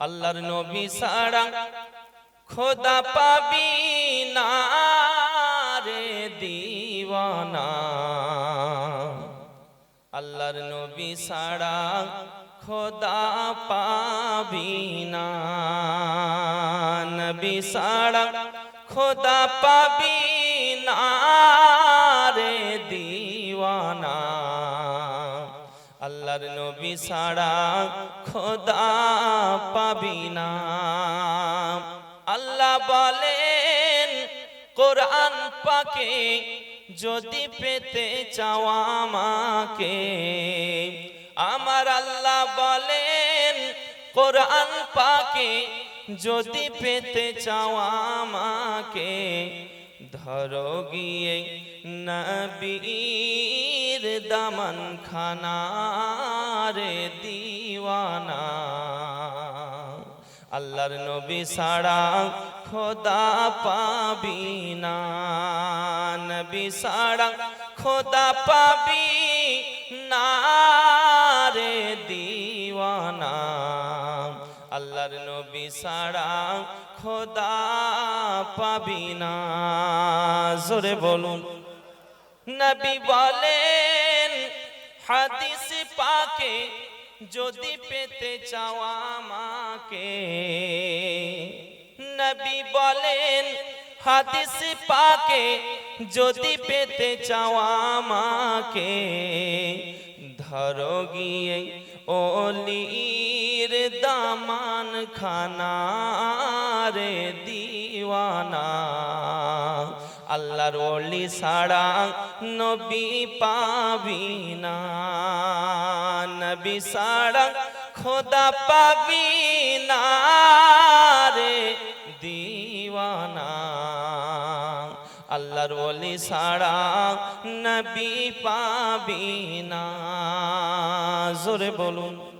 আল্লাহর নবী সারা খোদা পাবি না রে দিওয়ানা। আল্লাহর নবী সারা খোদা পাবি না। নবী সারা খোদা পাবি আল্লাহর নবী সারা খোদা পাবি না। আল্লাহ বলেন, কোরআন পাকে যদি পেতে চাও আমাকে। আমার আল্লাহ বলেন, কোরআন পাকে যদি পেতে চাও আমাকে। ধরো গিয়ে নবীর দামন খানা রে দিওয়ানা। আল্লাহর নবী সারা খোদা পাবি না। নবী সারা খোদা পাবি না। আল্লাহর নবী সারা খোদা পাবি না। জোরে বলুন। নবী বলেন, হাদিস পাকে যদি পেতে চাও আমাকে। নবী বলেন, হাদিস পাকে যদি পেতে চাও আমাকে। ধরো গিয়ে ওলির দামান খানা রে দিওয়ানা। আল্লাহর ওলি সারা নবী পাবি না। নবী সারা খোদা পাবি না। আল্লাহর ওলি সারা নবী পাবি না। জোরে বলুন।